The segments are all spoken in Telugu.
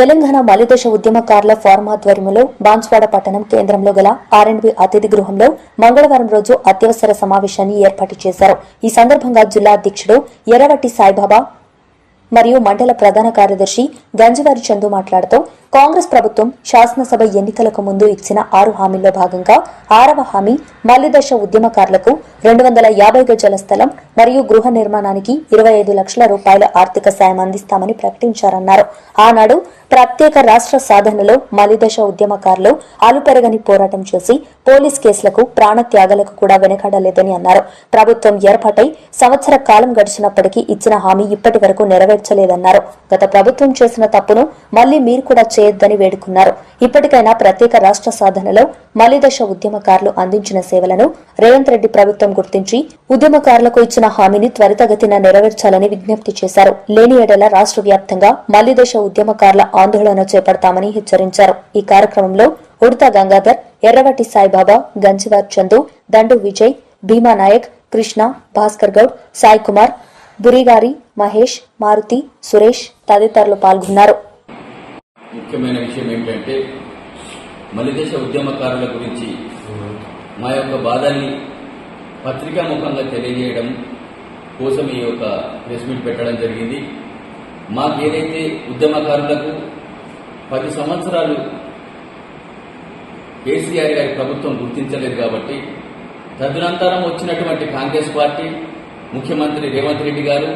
తెలంగాణ మలిదశ ఉద్యమకారుల ఫోరం ఆధ్వర్యంలో బాన్స్వాడ పట్టణం కేంద్రంలో గల ఆర్ఎండ్బి అతిథి గృహంలో మంగళవారం రోజు అత్యవసర సమావేశాన్ని ఏర్పాటు చేశారు. ఈ సందర్భంగా జిల్లా అధ్యక్షుడు ఎర్రవట్టి సాయిబాబా మరియు మండల ప్రధాన కార్యదర్శి గంజవారి చందు మాట్లాడుతూ కాంగ్రెస్ ప్రభుత్వం శాసనసభ ఎన్నికలకు ముందు ఇచ్చిన ఆరు హామీల్లో భాగంగా ఆరవ హామీ మల్లిదశ ఉద్యమకారులకు రెండు వందల యాభై గజాల స్థలం మరియు గృహ నిర్మాణానికి ఇరవై ఐదు లక్షల రూపాయల ఆర్థిక సాయం అందిస్తామని ప్రకటించారన్నారు. ఆనాడు ప్రత్యేక రాష్ట్ర సాధనలో మలిదశ ఉద్యమకారులు అలుపెరగని పోరాటం చేసి పోలీస్ కేసులకు ప్రాణత్యాగాలకు కూడా వెనకాడలేదని అన్నారు. ప్రభుత్వం ఏర్పాటై సంవత్సర కాలం గడిచినప్పటికీ ఇచ్చిన హామీ ఇప్పటి వరకు నెరవేర్చలేదన్నారు. గత ప్రభుత్వం చేసిన తప్పును మళ్ళీ మీరు కూడా చేయొద్దని వేడుకున్నారు. ఇప్పటికైనా ప్రత్యేక రాష్ట్ర సాధనలో మలిదశ ఉద్యమకారులు అందించిన సేవలను రేవంత్ రెడ్డి ప్రభుత్వం గుర్తించి ఉద్యమకారులకు ఇచ్చిన హామీని త్వరితగతిన నెరవేర్చాలని విజ్ఞప్తి చేశారు. లేని ఏడల రాష్ట్ర వ్యాప్తంగా మలిదశ ఉద్యమకారుల ఆందోళన చేపడతామని హెచ్చరించారు. ఈ కార్యక్రమంలో ఉడతా గంగాధర్ ఎర్రవట్టి సాయిబాబా గంజివార్ చందు దండు విజయ్ భీమా నాయక్ కృష్ణ భాస్కర్ గౌడ్ సాయి కుమార్ బురిగారి మహేష్ మారుతి సురేష్ తదితరులు పాల్గొన్నారు. ముఖ్యమైన విషయం ఏమిటంటే మలిదేశ ఉద్యమకారుల గురించి మా యొక్క బాధల్ని పత్రికా ముఖంగా తెలియజేయడం కోసం ఈ యొక్క ప్రెస్ మీట్ పెట్టడం జరిగింది. మాకు ఏదైతే ఉద్యమకారులకు పది సంవత్సరాలు కేసీఆర్ గారి ప్రభుత్వం గుర్తించలేదు కాబట్టి తదనంతరం వచ్చినటువంటి కాంగ్రెస్ పార్టీ ముఖ్యమంత్రి రేవంత్ రెడ్డి గారు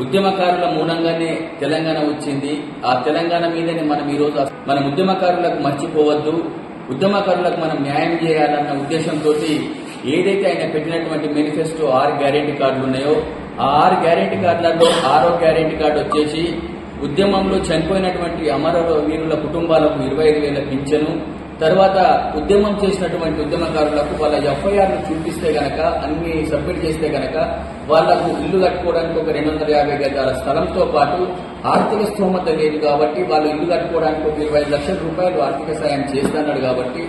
ఉద్యమకారుల మూలంగానే తెలంగాణ వచ్చింది. ఆ తెలంగాణ మీదనే మనం ఈరోజు మనం ఉద్యమకారులకు మర్చిపోవద్దు. ఉద్యమకారులకు మనం న్యాయం చేయాలన్న ఉద్దేశంతో ఏదైతే ఆయన పెట్టినటువంటి మేనిఫెస్టో ఆరు గ్యారెంటీ కార్డులు ఉన్నాయో ఆ ఆరు గ్యారెంటీ కార్డులలో ఆరో గ్యారెంటీ కార్డు వచ్చేసి ఉద్యమంలో చనిపోయినటువంటి అమర వీరుల కుటుంబాలకు ఇరవై ఐదు వేల పింఛను తర్వాత ఉద్యమం చేసినటువంటి ఉద్యమకారులకు వాళ్ళ ఎఫ్ఐఆర్ను చూపిస్తే గనక అన్ని సబ్మిట్ చేస్తే గనక వాళ్ళకు ఇల్లు కట్టుకోవడానికి ఒక రెండు వందల యాభై గజాల స్థలంతో పాటు ఆర్థిక స్తోమత లేదు కాబట్టి వాళ్ళు ఇల్లు కట్టుకోవడానికి ఒక ఇరవై లక్షల రూపాయలు ఆర్థిక సాయం చేస్తున్నాడు కాబట్టి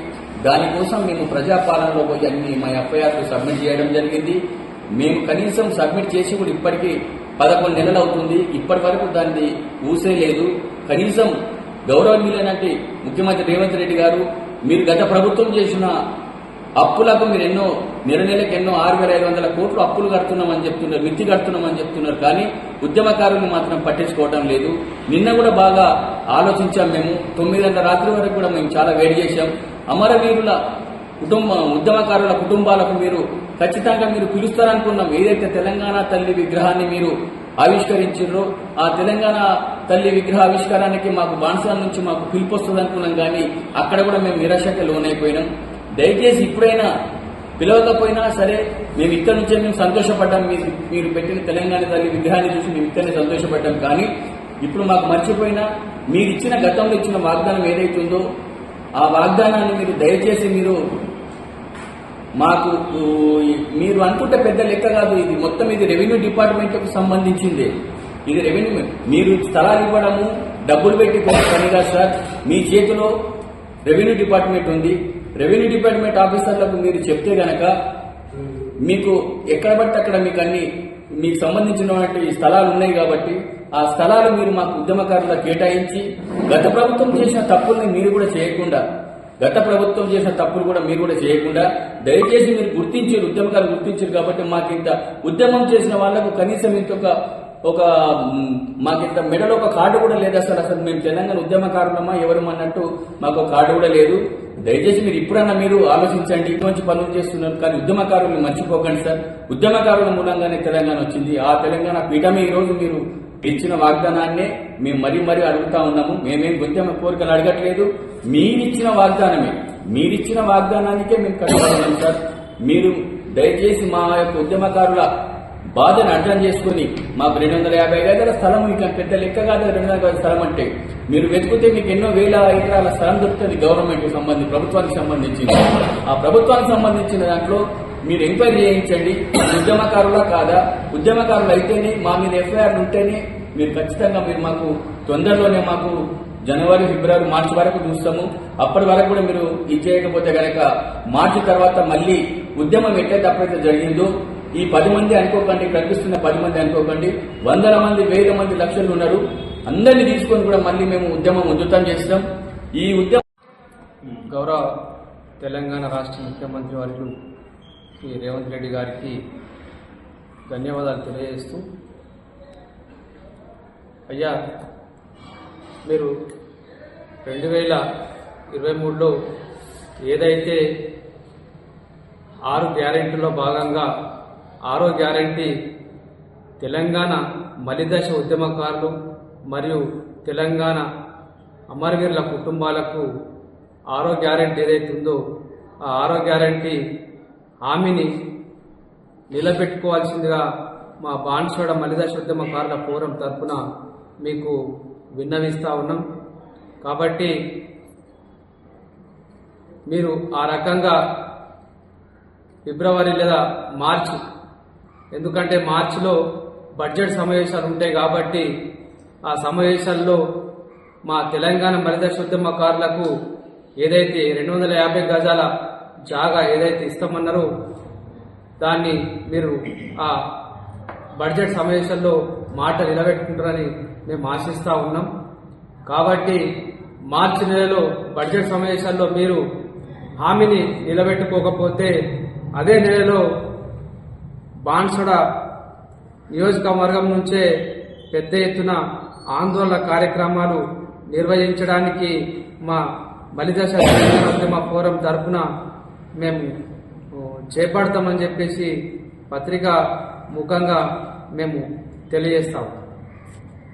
దానికోసం మేము ప్రజాపాలనలో పోయి అన్ని మా ఎఫ్ఐఆర్లు సబ్మిట్ చేయడం జరిగింది. మేము కనీసం సబ్మిట్ చేసి కూడా ఇప్పటికీ పదకొండు నెలలు అవుతుంది. ఇప్పటి వరకు దాన్ని ఊసే లేదు. కనీసం గౌరవనీయులైనటువంటి ముఖ్యమంత్రి రేవంత్ రెడ్డి గారు మీరు గత ప్రభుత్వం చేసిన అప్పులకు మీరు ఎన్నో నెల నెలకు ఎన్నో ఆరు వేల ఐదు వందల కోట్లు అప్పులు కడుతున్నామని చెప్తున్నారు మిత్తి కడుతున్నామని చెప్తున్నారు. కానీ ఉద్యమకారులను మాత్రం పట్టించుకోవడం లేదు. నిన్న కూడా బాగా ఆలోచించాం మేము. తొమ్మిది గంటల రాత్రి వరకు కూడా మేము చాలా వేడి చేశాం. అమరవీరుల కుటుంబ ఉద్యమకారుల కుటుంబాలకు మీరు ఖచ్చితంగా మీరు పిలుస్తారనుకున్నాం. ఏదైతే తెలంగాణ తల్లి విగ్రహాన్ని మీరు ఆవిష్కరించారో ఆ తెలంగాణ తల్లి విగ్రహ ఆవిష్కారానికి మాకు బాన్సాల నుంచి మాకు పిలుపు వస్తుంది అనుకున్నాం కానీ అక్కడ కూడా మేము నిరాశకి లోనైపోయినాం. దయచేసి ఇప్పుడైనా పిలవకపోయినా సరే మేము ఇక్కడ నుంచే మేము సంతోషపడ్డాం. మీరు మీరు పెట్టిన తెలంగాణ తల్లి విగ్రహాన్ని చూసి మేము ఇక్కడనే సంతోషపడ్డాం. కానీ ఇప్పుడు మాకు మర్చిపోయినా మీరు ఇచ్చిన గతంలో ఇచ్చిన వాగ్దానం ఏదైతుందో ఆ వాగ్దానాన్ని మీరు దయచేసి మీరు మాకు మీరు అనుకుంటే పెద్ద లెక్క కాదు. ఇది మొత్తం ఇది రెవెన్యూ డిపార్ట్మెంట్కి సంబంధించిందే సంబంధించింది. ఇది రెవెన్యూ మీరు స్థలాలు ఇవ్వడము డబ్బులు పెట్టి పని కాదు సార్. మీ చేతిలో రెవెన్యూ డిపార్ట్మెంట్ ఉంది. రెవెన్యూ డిపార్ట్మెంట్ ఆఫీసర్లకు మీరు చెప్తే గనక మీకు ఎక్కడ పడితే అక్కడ మీకు అన్ని మీకు సంబంధించినటువంటి స్థలాలు ఉన్నాయి కాబట్టి ఆ స్థలాలు మీరు మాకు ఉద్యమకారులకు కేటాయించి గత ప్రభుత్వం చేసిన తప్పుల్ని మీరు కూడా చేయకుండా గత ప్రభుత్వం చేసిన తప్పులు కూడా మీరు కూడా చేయకుండా దయచేసి మీరు గుర్తించారు ఉద్యమకారులు గుర్తించారు కాబట్టి మాకు ఇంత ఉద్యమం చేసిన వాళ్ళకు కనీసం ఇంత ఒక మాకు ఇంత మెడలో ఒక కార్డు కూడా లేదు అసలు. అసలు మేము తెలంగాణ ఉద్యమకారులమా ఎవరు అన్నట్టు మాకు ఒక కార్డు కూడా లేదు. దయచేసి మీరు ఇప్పుడన్నా మీరు ఆలోచించండి. ఇటువంటి పనులు చేస్తున్నారు. కానీ ఉద్యమకారులు మర్చిపోకండి సార్. ఉద్యమకారుల మూలంగానే తెలంగాణ వచ్చింది. ఆ తెలంగాణ పీఠమే ఈరోజు రోజు మీరు ఇచ్చిన వాగ్దానాన్నే మేము మరీ మరీ అడుగుతా ఉన్నాము. మేమేం ఉద్యమ కోరికలు అడగట్లేదు. మీరిచ్చిన వాగ్దానమే. మీరిచ్చిన వాగ్దానానికే మేము కట్టుబడి సార్. మీరు దయచేసి మా యొక్క ఉద్యమకారుల బాధను అర్థం చేసుకుని మాకు రెండు వందల యాభై గజాల స్థలం ఇంకా పెద్ద లెక్క కాదు రెండు వందల గజాల స్థలం అంటే. మీరు వెతికితే మీకు ఎన్నో వేల ఎకరాల స్థలం దొరుకుతుంది గవర్నమెంట్ సంబంధించి ప్రభుత్వానికి సంబంధించింది ఆ ప్రభుత్వానికి సంబంధించిన దాంట్లో మీరు ఎంక్వైరీ చేయించండి. ఉద్యమకారులా కాదా? ఉద్యమకారులు అయితేనే మా మీద ఎఫ్ఐఆర్ ఉంటేనే మీరు ఖచ్చితంగా మీరు మాకు తొందరలోనే మాకు జనవరి ఫిబ్రవరి మార్చి వరకు చూస్తాము. అప్పటి వరకు కూడా మీరు ఇది చేయకపోతే కనుక మార్చి తర్వాత మళ్ళీ ఉద్యమం ఎట్లయితే అప్పుడైతే జరిగిందో ఈ పది మంది అనుకోకండి కనిపిస్తున్న పది మంది అనుకోకండి వందల మంది వేల మంది లక్షలు ఉన్నారు. అందరినీ తీసుకొని కూడా మళ్ళీ మేము ఉద్యమం ఉధృతం చేస్తాం. ఈ ఉద్యమం గౌరవ తెలంగాణ రాష్ట్ర ముఖ్యమంత్రి వర్యులు శ్రీ రేవంత్ రెడ్డి గారికి ధన్యవాదాలు తెలియజేస్తూ అయ్యా మీరు రెండు వేల ఇరవై మూడులో ఏదైతే ఆరు గ్యారెంటీలో భాగంగా ఆరో గ్యారంటీ తెలంగాణ మలిదశ ఉద్యమకారులు మరియు తెలంగాణ అమరవీరుల కుటుంబాలకు ఆరో గ్యారంటీ ఏదైతే ఉందో ఆ ఆరో గ్యారెంటీ హామీని నిలబెట్టుకోవాల్సిందిగా మా బాన్సోడ మలిదశ ఉద్యమకారుల ఫోరం తరఫున మీకు విన్నవిస్తూ ఉన్నాం. కాబట్టి మీరు ఆ రకంగా ఫిబ్రవరి లేదా మార్చి ఎందుకంటే మార్చిలో బడ్జెట్ సమావేశాలు ఉంటాయి కాబట్టి ఆ సమావేశాల్లో మా తెలంగాణ మరిత శుద్ధమ్మకారులకు ఏదైతే రెండు వందల యాభై గజాల జాగా ఏదైతే ఇస్తామన్నారో దాన్ని మీరు ఆ బడ్జెట్ సమావేశంలో మాట నిలబెట్టుకుంటారని మేము ఆశిస్తూ ఉన్నాం. కాబట్టి మార్చి నెలలో బడ్జెట్ సమావేశాల్లో మీరు హామీని నిలబెట్టుకోకపోతే అదే నెలలో బాన్సుడ నియోజకవర్గం నుంచే పెద్ద ఎత్తున ఆందోళన కార్యక్రమాలు నిర్వహించడానికి మా బలిదశ ఉద్యమ ఫోరం తరఫున మేము చేపడతామని చెప్పేసి పత్రిక ముఖంగా మేము తెలియజేస్తాము